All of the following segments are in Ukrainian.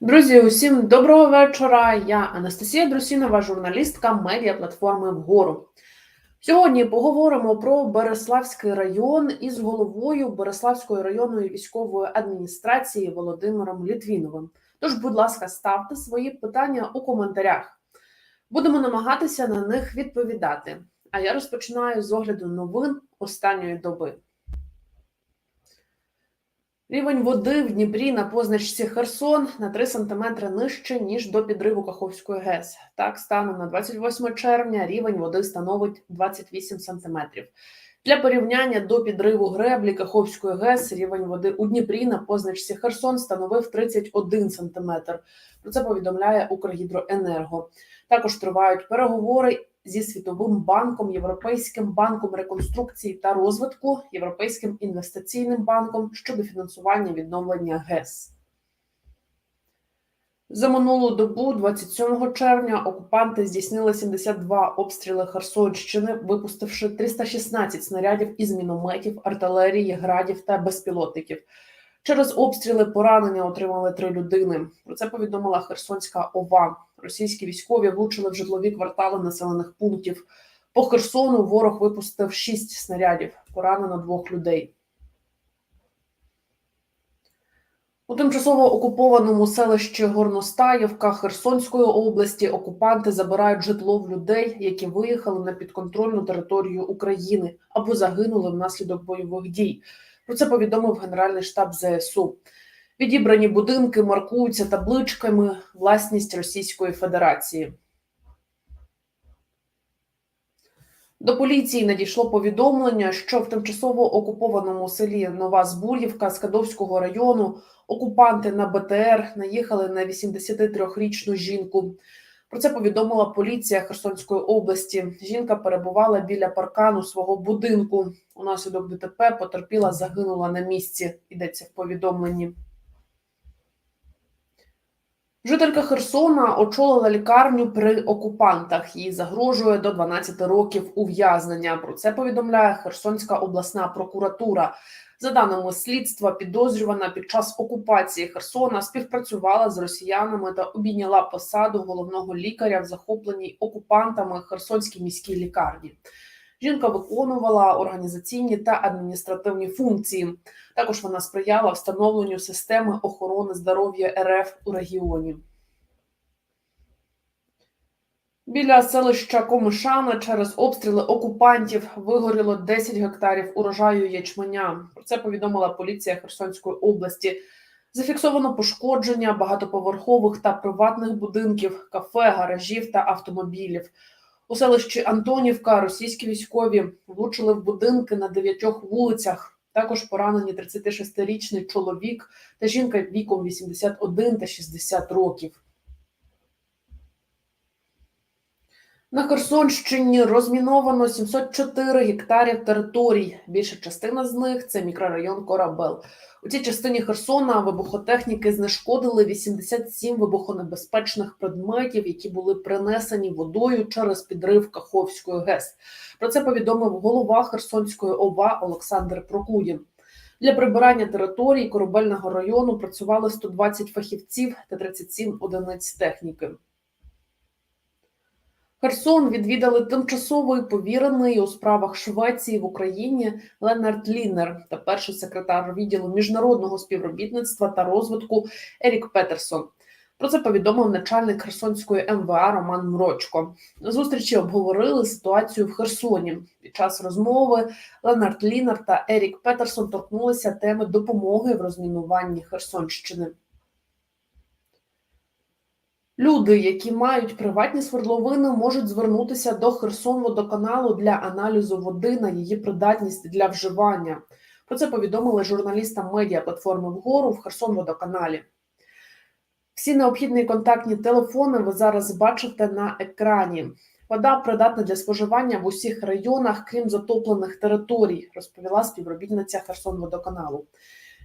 Друзі, усім доброго вечора. Я Анастасія Друсінова, журналістка медіа платформи Вгору. Сьогодні поговоримо про Береславський район із головою Береславської районної військової адміністрації Володимиром Літвіновим. Тож, будь ласка, ставте свої питання у коментарях. Будемо намагатися на них відповідати. А я розпочинаю з огляду новин останньої доби. Рівень води в Дніпрі на позначці Херсон на 3 см нижче, ніж до підриву Каховської ГЕС. Так, станом на 28 червня рівень води становить 28 см. Для порівняння до підриву греблі Каховської ГЕС рівень води у Дніпрі на позначці Херсон становив 31 см. Про це повідомляє Укргідроенерго. Також тривають переговори зі Світовим банком, Європейським банком реконструкції та розвитку, Європейським інвестиційним банком щодо фінансування відновлення ГЕС. За минулу добу, 27 червня, окупанти здійснили 72 обстріли Херсонщини, випустивши 316 снарядів із мінометів, артилерії, градів та безпілотників. Через обстріли поранення отримали три людини. Про це повідомила Херсонська ОВА. Російські військові влучили в житлові квартали населених пунктів. По Херсону ворог випустив шість снарядів. Поранено двох людей. У тимчасово окупованому селищі Горностаївка Херсонської області окупанти забирають житло в людей, які виїхали на підконтрольну територію України або загинули внаслідок бойових дій. Про це повідомив Генеральний штаб ЗСУ. Відібрані будинки маркуються табличками власність Російської Федерації. До поліції надійшло повідомлення, що в тимчасово окупованому селі Нова Збур'ївка Скадовського району окупанти на БТР наїхали на 83-річну жінку. Про це повідомила поліція Херсонської області. Жінка перебувала біля паркану свого будинку. Унаслідок ДТП потерпіла, загинула на місці. Йдеться в повідомленні. Жителька Херсона очолила лікарню при окупантах. Їй загрожує до 12 років ув'язнення. Про це повідомляє Херсонська обласна прокуратура. За даними слідства, підозрювана під час окупації Херсона співпрацювала з росіянами та обійняла посаду головного лікаря в захопленій окупантами Херсонській міській лікарні. Жінка виконувала організаційні та адміністративні функції. Також вона сприяла встановленню системи охорони здоров'я РФ у регіоні. Біля селища Комишана через обстріли окупантів вигоріло 10 гектарів урожаю ячменя. Про це повідомила поліція Херсонської області. Зафіксовано пошкодження багатоповерхових та приватних будинків, кафе, гаражів та автомобілів. У селищі Антонівка російські військові влучили в будинки на дев'ятьох вулицях. Також поранені 36-річний чоловік та жінка віком 81 та 60 років. На Херсонщині розміновано 704 гектарів територій. Більша частина з них це мікрорайон Корабел. У цій частині Херсона вибухотехніки знешкодили 87 вибухонебезпечних предметів, які були принесені водою через підрив Каховської ГЕС. Про це повідомив голова Херсонської ОВА Олександр Прокудін. Для прибирання територій корабельного району працювали 120 фахівців та 37 одиниць техніки. Херсон відвідали тимчасовий повірений у справах Швеції в Україні Ленард Лінер та перший секретар відділу міжнародного співробітництва та розвитку Ерік Петерсон. Про це повідомив начальник Херсонської МВА Роман Мрочко. На зустрічі обговорили ситуацію в Херсоні. Під час розмови Ленард Лінер та Ерік Петерсон торкнулися теми допомоги в розмінуванні Херсонщини. Люди, які мають приватні свердловини, можуть звернутися до Херсонводоканалу для аналізу води на її придатність для вживання. Про це повідомили журналістам медіа платформи вгору в Херсонводоканалі. Всі необхідні контактні телефони ви зараз бачите на екрані. Вода придатна для споживання в усіх районах, крім затоплених територій, розповіла співробітниця Херсонводоканалу.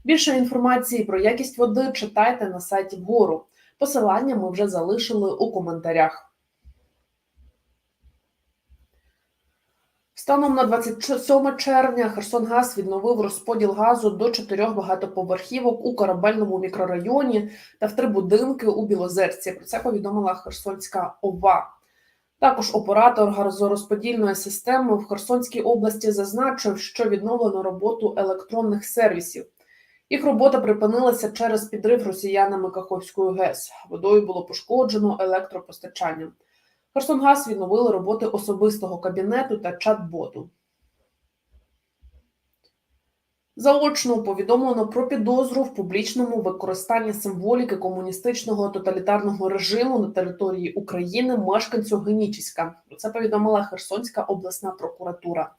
Більше інформації про якість води читайте на сайті вгору. Посилання ми вже залишили у коментарях. Станом на 27 червня Херсонгаз відновив розподіл газу до чотирьох багатоповерхівок у корабельному мікрорайоні та в три будинки у Білозерці. Про це повідомила Херсонська ОВА. Також оператор газорозподільної системи в Херсонській області зазначив, що відновлено роботу електронних сервісів. Їх робота припинилася через підрив росіянами Каховської ГЕС. Водою було пошкоджено електропостачання. Херсонгаз відновили роботи особистого кабінету та чат-боту. Заочно повідомлено про підозру в публічному використанні символіки комуністичного тоталітарного режиму на території України мешканцю Генічіська. Про це повідомила Херсонська обласна прокуратура.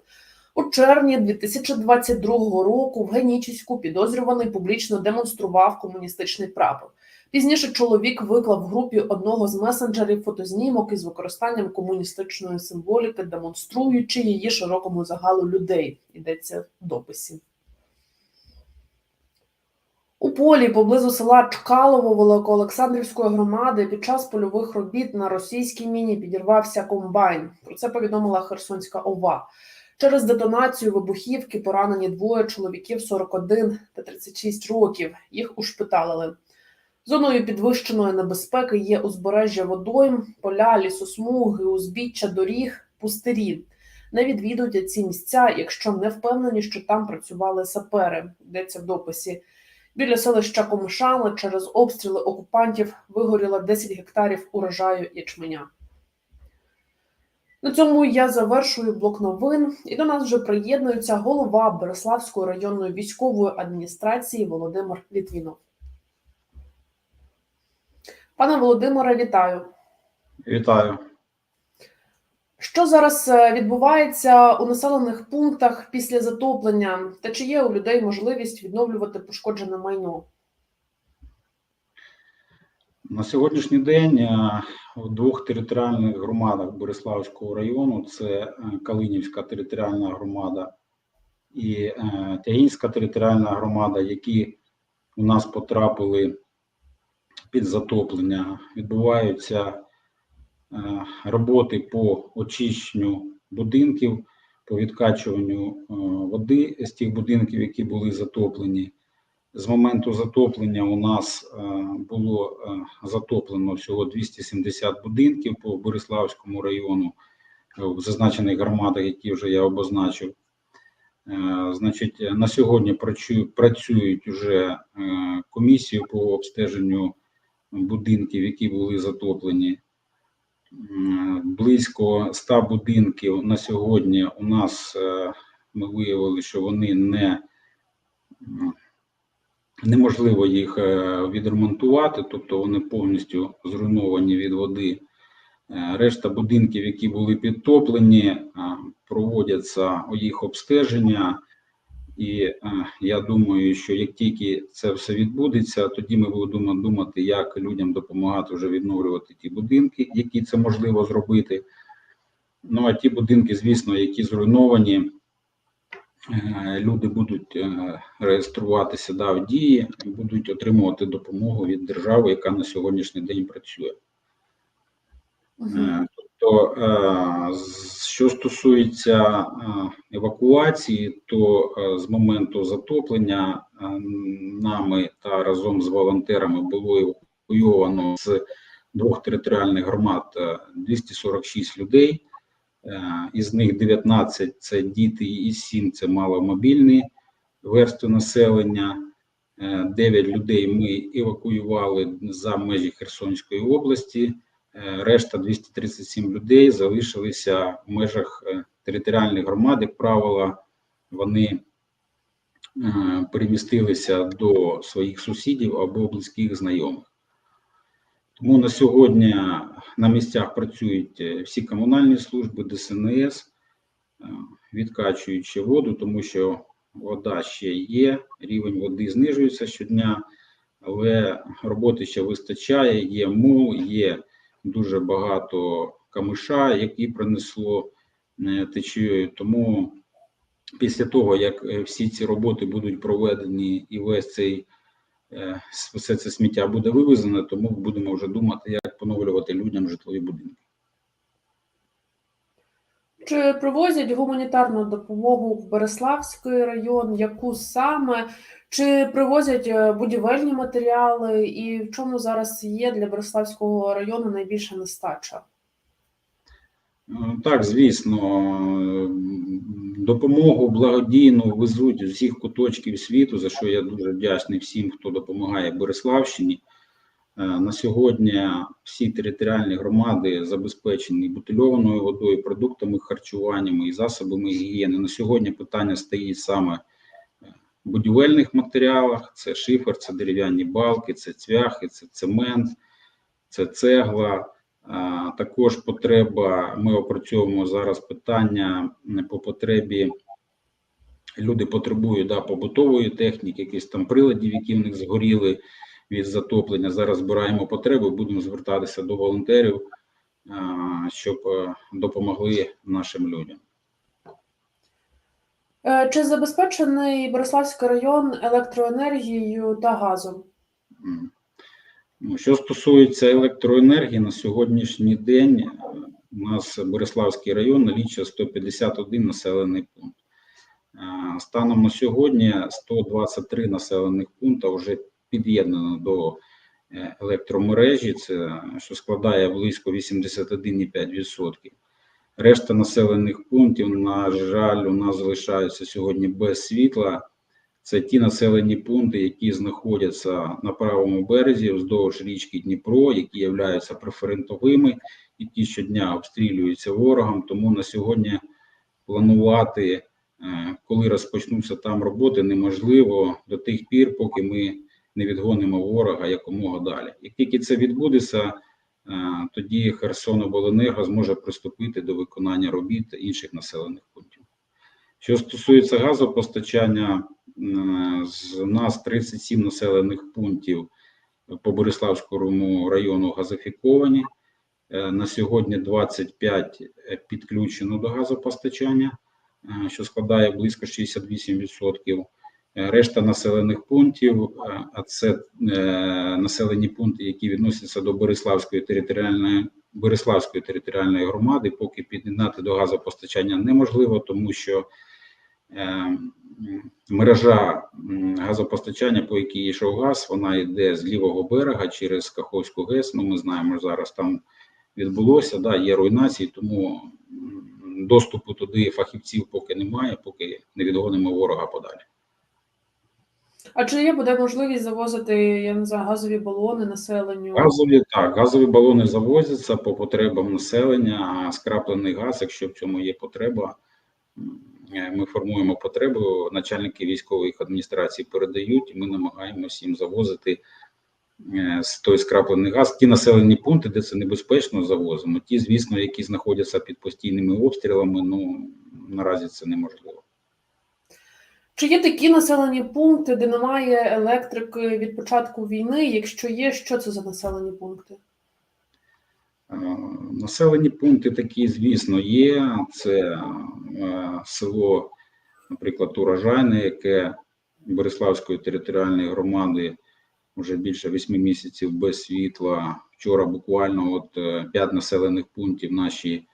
У червні 2022 року в Генічіську підозрюваний публічно демонстрував комуністичний прапор. Пізніше чоловік виклав в групі одного з месенджерів фотознімок із використанням комуністичної символіки, демонструючи її широкому загалу людей. Йдеться в дописі. У полі поблизу села Чкалово Великоолександрівської громади під час польових робіт на російській міні підірвався комбайн. Про це повідомила Херсонська ОВА. Через детонацію вибухівки поранені двоє чоловіків 41 та 36 років. Їх ушпиталили. Зоною підвищеної небезпеки є узбережжя водойм, поля, лісосмуги, узбіччя доріг, пустирі. Не відвідуйте ці місця, якщо не впевнені, що там працювали сапери. Йдеться в дописі. Біля селища Комишани через обстріли окупантів вигоріло 10 гектарів урожаю ячменя. На цьому я завершую блок новин. І до нас вже приєднується голова Береславської районної військової адміністрації Володимир Літвінов. Пане Володимире, вітаю. Вітаю. Що зараз е, відбувається у населених пунктах після затоплення? Та чи є у людей можливість відновлювати пошкоджене майно? На сьогоднішній день е, в двох територіальних громадах Бориславського району це е, Калинівська територіальна громада і е, Тягінська територіальна громада, які у нас потрапили під затоплення, відбуваються роботи по очищенню будинків, по відкачуванню води з тих будинків, які були затоплені. З моменту затоплення у нас е, було е, затоплено всього 270 будинків по Бориславському району е, в зазначених громадах, які вже я обозначив. Значить, на сьогодні працюють вже комісії по обстеженню будинків, які були затоплені. Близько 100 будинків на сьогодні у нас ми виявили, що вони не неможливо їх е, відремонтувати, тобто вони повністю зруйновані від води. Е, Решта будинків, які були підтоплені, е, проводяться їх обстеження. І я думаю, що як тільки це все відбудеться, тоді ми будемо думати, як людям допомагати вже відновлювати ті будинки, які це можливо зробити. Ну а ті будинки, звісно, які зруйновані, люди будуть е, реєструватися да, в дії, і будуть отримувати допомогу від держави, яка на сьогоднішній день працює. Е, Тобто, е, що стосується е, евакуації, то е, з моменту затоплення е, нами та разом з волонтерами було евакуйовано з двох територіальних громад е, 246 людей. Е, Із них 19 – це діти і 7 – це маломобільні верстви населення. Е, 9 людей ми евакуювали за межі Херсонської області. Е, Решта 237 людей залишилися в межах е, територіальних громад. Як правило, вони е, перемістилися до своїх сусідів або близьких знайомих. Тому на сьогодні на місцях працюють е, всі комунальні служби, ДСНС, е, відкачуючи воду, тому що вода ще є, рівень води знижується щодня, але роботи ще вистачає, є мул, є дуже багато камиша, які принесло е, течією. Тому після того, як всі ці роботи будуть проведені і весь цей все це сміття буде вивезено, тому будемо вже думати, як поновлювати людям житлові будинки. Чи привозять гуманітарну допомогу в Береславський район? Яку саме? Чи привозять е, будівельні матеріали? І в чому зараз є для Береславського району найбільша нестача? Е, Так, звісно, допомогу благодійну везуть з усіх куточків світу, за що я дуже вдячний всім, хто допомагає Бориславщині. Е, На сьогодні всі територіальні громади забезпечені бутильованою водою, продуктами харчуваннями і засобами гігієни. На сьогодні питання стоїть саме в будівельних матеріалах: це шифер, це дерев'яні балки, це цвяхи, це цемент, це цегла. Також потреба. Ми опрацьовуємо зараз питання по потребі. Люди потребують да, побутової техніки, якісь там приладів, які в них згоріли від затоплення. Зараз збираємо потреби, будемо звертатися до волонтерів, щоб е, допомогли нашим людям. Е, Чи забезпечений Береславський район електроенергією та газом? Ну, Що стосується електроенергії, на сьогоднішній день е, у нас Бориславський район налічує 151 населений пункт. Е, Станом на сьогодні 123 населених пункта вже під'єднано до е, електромережі, це що складає близько 81,5%. Решта населених пунктів, на жаль, у нас залишаються сьогодні без світла. Це ті населені пункти, які знаходяться на правому березі вздовж річки Дніпро, які являються преферентовими, і ті щодня обстрілюються ворогом. Тому на сьогодні планувати, е, коли розпочнуться там роботи, неможливо до тих пір, поки ми не відгонимо ворога якомога далі. Як тільки це відбудеться, е, тоді Херсонобленерго зможе приступити до виконання робіт інших населених пунктів. Що стосується газопостачання, з нас 37 населених пунктів по Бориславському району газифіковані. Е, На сьогодні 25 підключено до газопостачання, е, що складає близько 68%. Е, Решта населених пунктів, е, а це е, населені пункти, які відносяться до Бориславської територіальної Бориславської територіальної громади, поки під'єднати до газопостачання неможливо, тому що е, мережа газопостачання, по якій йшов газ, вона йде з лівого берега через Каховську ГЕС. Ну, ми знаємо, зараз там відбулося, да, є руйнації, тому доступу туди фахівців поки немає, поки не відгонимо ворога подалі. А чи є буде можливість завозити я не знаю, газові балони населенню? Газові так, газові балони завозяться по потребам населення, а скраплений газ, якщо в цьому є потреба, ми формуємо потребу. Начальники військових адміністрацій передають, і ми намагаємося їм завозити е, з той скраплений газ. Ті населені пункти, де це небезпечно, завозимо. Ті, звісно, які знаходяться під постійними обстрілами, ну наразі це неможливо. Чи є такі населені пункти, де немає електрики від початку війни? Якщо є, що це за населені пункти? Е, Населені пункти такі, звісно, є. Це е, село, наприклад, Урожайне, яке Бориславської територіальної громади вже більше восьми місяців без світла. Вчора буквально от е, п'ять населених пунктів наші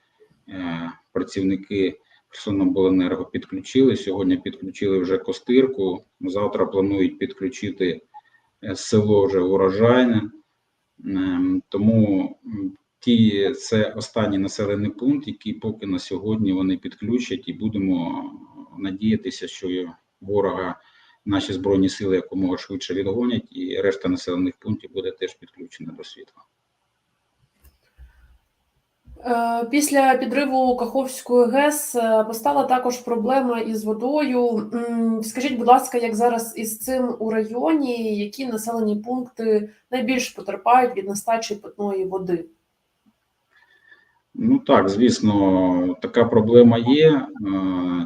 працівники Херсонобленерго підключили. Сьогодні підключили вже Костирку. Завтра планують підключити село вже Урожайне. Ем, Тому ті це останній населений пункт, який поки на сьогодні вони підключать, і будемо надіятися, що ворога наші збройні сили якомога швидше відгонять, і решта населених пунктів буде теж підключена до світла. Е, Після підриву Каховської ГЕС е, постала також проблема із водою. Скажіть, будь ласка, як зараз із цим у районі, які населені пункти найбільш потерпають від нестачі питної води? Ну так, звісно, така проблема є. Е,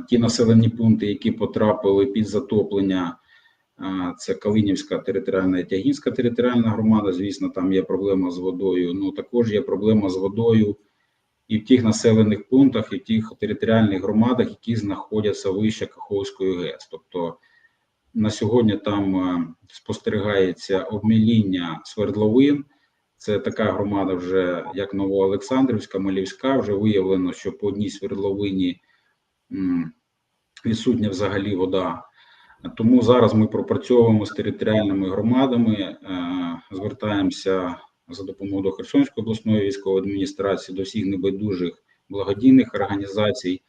Ті населені пункти, які потрапили під затоплення, е, це Калинівська територіальна і Тягінська територіальна громада. Звісно, там є проблема з водою. Ну також є проблема з водою і в тих населених пунктах, і в тих територіальних громадах, які знаходяться вище Каховської ГЕС. Тобто на сьогодні там е, спостерігається обміління свердловин. Це така громада, вже як Новоолександрівська, Малівська. Вже виявлено, що по одній свердловині відсутня взагалі вода. Тому зараз ми пропрацьовуємо з територіальними громадами, е, звертаємося за допомогою до Херсонської обласної військової адміністрації, до всіх небайдужих благодійних організацій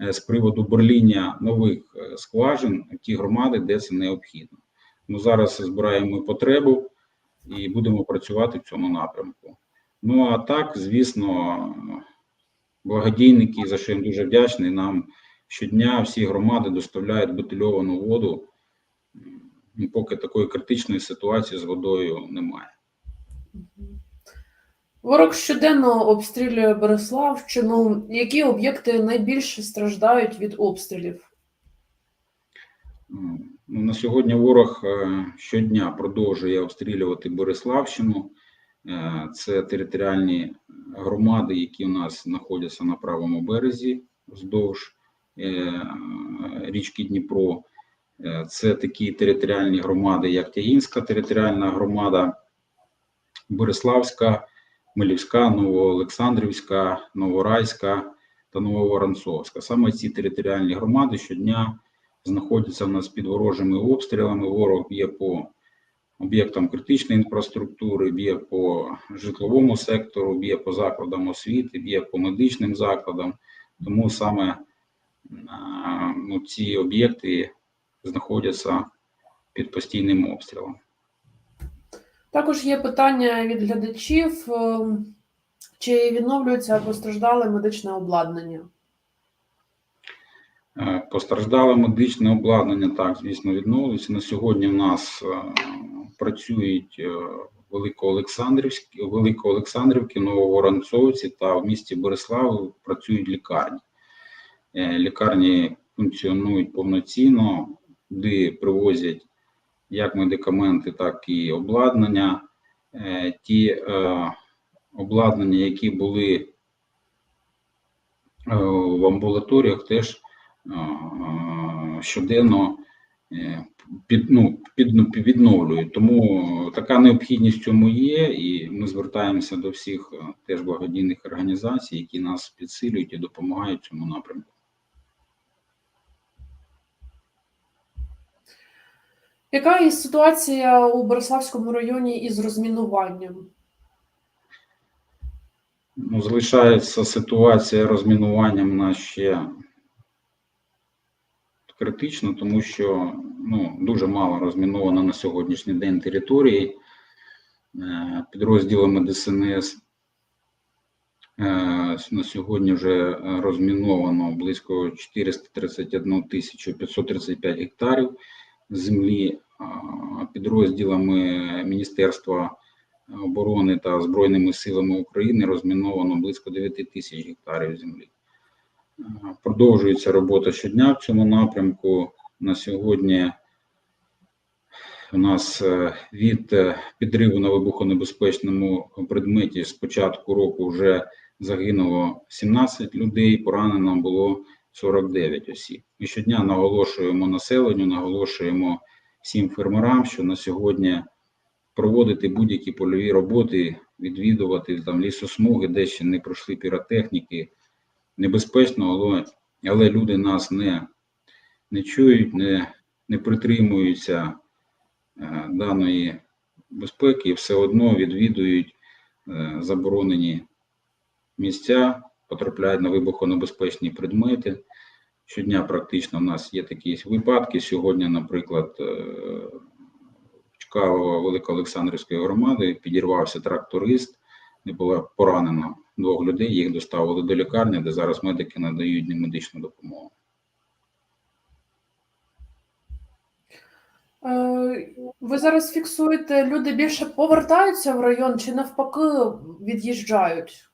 е, з приводу бурління нових е, скважин ті громади, де це необхідно. Ми зараз збираємо потребу і будемо працювати в цьому напрямку. Ну а так, звісно, благодійники, за що їм дуже вдячний, нам щодня всі громади доставляють бутильовану воду, поки такої критичної ситуації з водою немає. Ворог щоденно обстрілює Береславщину. Які об'єкти найбільше страждають від обстрілів? Ну, на сьогодні ворог е, щодня продовжує обстрілювати Бориславщину. Е, Це територіальні громади, які у нас знаходяться на правому березі вздовж е, річки Дніпро. Це такі територіальні громади, як Тягінська територіальна громада, Бориславська, Милівська, Новоолександрівська, Новорайська та Нововоронцовська. Саме ці територіальні громади щодня знаходяться в нас під ворожими обстрілами. Ворог б'є по об'єктам критичної інфраструктури, б'є по житловому сектору, б'є по закладам освіти, б'є по медичним закладам. Тому саме ну, ці об'єкти знаходяться під постійним обстрілом. Також є питання від глядачів: ем, чи відновлюється постраждале медичне обладнання? Е, Постраждале медичне обладнання, так, звісно, відновлюється. На сьогодні в нас е, працюють е, Великоолександрівські, Великоолександрівки, Нововоронцовці та в місті Борислав працюють лікарні. Лікарні функціонують повноцінно, куди привозять як медикаменти, так і обладнання. Ті обладнання, які були в амбулаторіях, теж щоденно е, під, ну, під, ну, відновлюють. Тому така необхідність в цьому є, і ми звертаємося до всіх е, теж благодійних організацій, які нас підсилюють і допомагають в цьому напрямку. Яка є ситуація у Бориславському районі із розмінуванням? Ну, залишається ситуація розмінування в нас ще критично, тому що ну, дуже мало розміновано на сьогоднішній день території Е, підрозділами ДСНС. Е, На сьогодні вже е, розміновано близько 431 тисячу 535 гектарів землі а, підрозділами Міністерства оборони та Збройними силами України розміновано близько 9 тисяч гектарів землі. Продовжується робота щодня в цьому напрямку. На сьогодні у нас е, від е, підриву на вибухонебезпечному предметі з початку року вже загинуло 17 людей, поранено було 49 осіб. Ми щодня наголошуємо населенню, наголошуємо всім фермерам, що на сьогодні проводити будь-які польові роботи, відвідувати там лісосмуги, де ще не пройшли піротехніки, небезпечно, але, але люди нас не, не чують, не, не притримуються е, даної безпеки і все одно відвідують е, заборонені місця, потрапляють на вибухонебезпечні предмети. Щодня практично в нас є такі випадки. Сьогодні, наприклад, е, в Чкалово Великоолександрівської громади підірвався тракторист, де було поранено двох людей, їх доставили до лікарні, де зараз медики надають їм медичну допомогу. Е, Ви зараз фіксуєте, люди більше повертаються в район чи навпаки від'їжджають?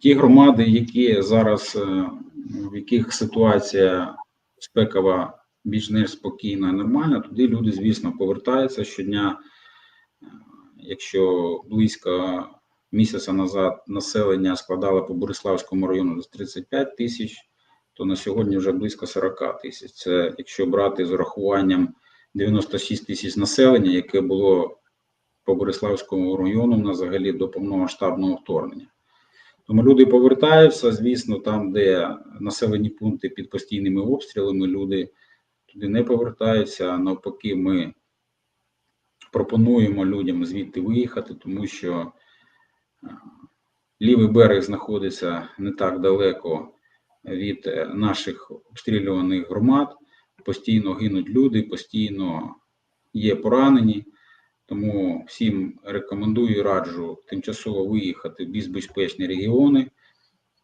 Ті громади, які зараз, е, в яких ситуація спекова більш-менш спокійна і нормальна, туди люди, звісно, повертаються щодня. Е, Якщо близько місяця назад населення складало по Бориславському району десь 35 тисяч, то на сьогодні вже близько 40 тисяч. Це якщо брати з урахуванням 96 тисяч населення, яке було по Бориславському району на взагалі до повномасштабного вторгнення. Тому люди повертаються, звісно, там, де населені пункти під постійними обстрілами, люди туди не повертаються. Навпаки, ми пропонуємо людям звідти виїхати, тому що лівий берег знаходиться не так далеко від е, наших обстрілюваних громад. Постійно гинуть люди, постійно є поранені. Тому всім рекомендую і раджу тимчасово виїхати в більш безпечні регіони.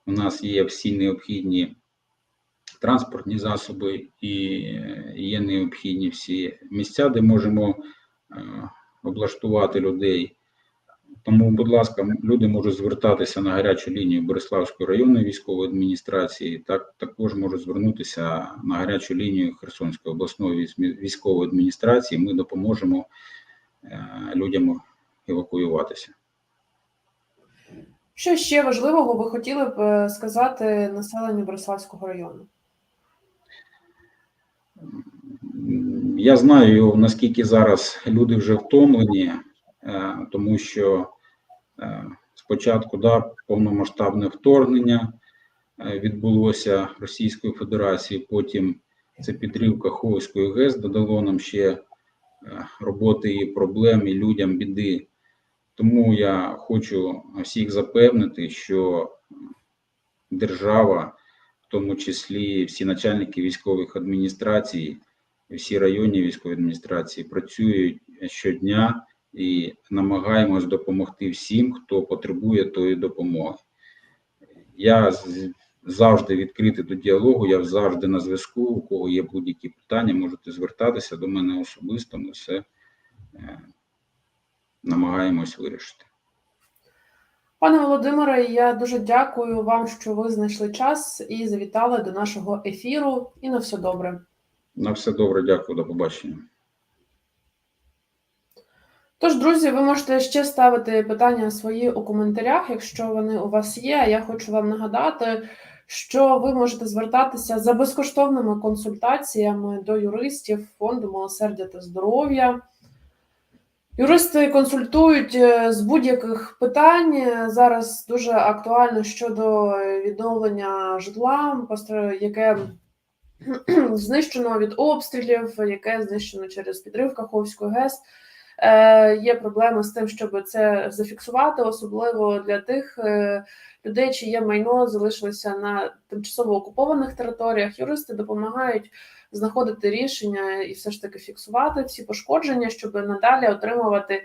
У нас є всі необхідні транспортні засоби і е, є необхідні всі місця, де можемо е, облаштувати людей. Тому, будь ласка, люди можуть звертатися на гарячу лінію Бориславської районної військової адміністрації. Так також можуть звернутися на гарячу лінію Херсонської обласної військової адміністрації. Ми допоможемо е, людям евакуюватися. Що ще важливого ви хотіли б е, сказати населенню Бориславського району? Я знаю, наскільки зараз люди вже втомлені, тому що е, спочатку да, повномасштабне вторгнення е, відбулося Російської Федерації, потім це підрив Каховської ГЕС додало нам ще е, роботи і проблем, і людям біди. Тому я хочу всіх запевнити, що держава, в тому числі всі начальники військових адміністрацій, всі районні військові адміністрації працюють щодня і намагаємось допомогти всім, хто потребує тої допомоги. Я завжди відкритий до діалогу, я завжди на зв'язку. У кого є будь-які питання, можете звертатися до мене особисто. Ми все е, намагаємось вирішити. Пане Володимире, я дуже дякую вам, що ви знайшли час і завітали до нашого ефіру. І на все добре. На все добре, дякую, до побачення. Тож, друзі, ви можете ще ставити питання свої у коментарях, якщо вони у вас є. Я хочу вам нагадати, що ви можете звертатися за безкоштовними консультаціями до юристів фонду милосердя та здоров'я. Юристи консультують е, з будь-яких питань. Зараз дуже актуально щодо відновлення житла, яке знищено від обстрілів, яке знищено через підрив Каховської ГЕС. Е, Є проблеми з тим, щоб це зафіксувати, особливо для тих е, людей, чиє майно залишилося на тимчасово окупованих територіях. Юристи допомагають знаходити рішення і все ж таки фіксувати всі пошкодження, щоб надалі отримувати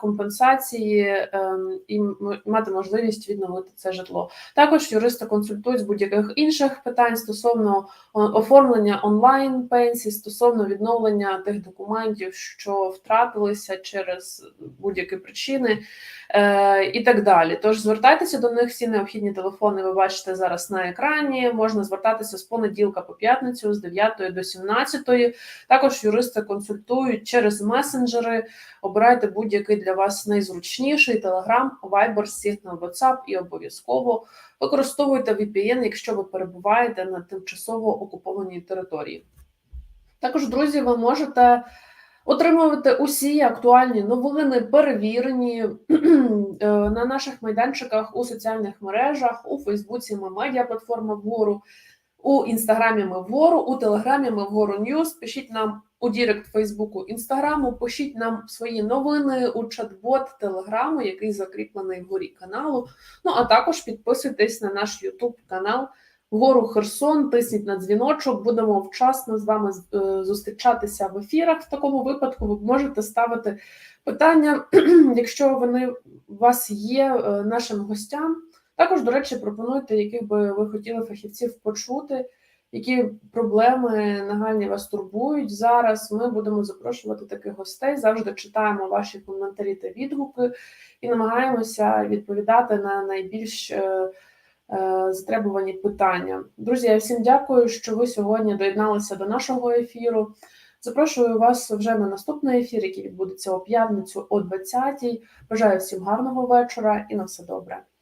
компенсації е, і мати можливість відновити це житло. Також юристи консультують з будь-яких інших питань стосовно оформлення онлайн пенсій, стосовно відновлення тих документів, що втратилися через будь-які причини, е, і так далі. Тож звертайтеся до них. Всі необхідні телефони ви бачите зараз на екрані. Можна звертатися з понеділка по п'ятницю з 9 до 17. Також юристи консультують через месенджери. Обирайте будь-який для вас найзручніший Telegram, Viber, Signal, WhatsApp і обов'язково використовуйте VPN, якщо ви перебуваєте на тимчасово окупованій території. Також, друзі, ви можете отримувати усі актуальні новини, перевірені е, на наших майданчиках у соціальних мережах, у Фейсбуці ми медіаплатформа вгору, у інстаграмі ми вгору, у телеграмі ми вгору Ньюс. Пишіть нам у Дірект Фейсбуку, Інстаграму, пишіть нам свої новини у чат-бот Телеграму, який закріплений вгорі каналу. Ну а також підписуйтесь на наш Ютуб канал Вгору Херсон, тисніть на дзвіночок. Будемо вчасно з вами е, зустрічатися в ефірах. В такому випадку ви можете ставити питання, якщо вони у вас є е, нашим гостям. Також, до речі, пропонуйте, яких би ви хотіли фахівців почути, які проблеми нагальні вас турбують зараз. Ми будемо запрошувати таких гостей. Завжди читаємо ваші коментарі та відгуки і намагаємося відповідати на найбільш е, затребувані питання. Друзі, я всім дякую, що ви сьогодні доєдналися до нашого ефіру. Запрошую вас вже на наступний ефір, який відбудеться у п'ятницю о 20-й. Бажаю всім гарного вечора і на все добре.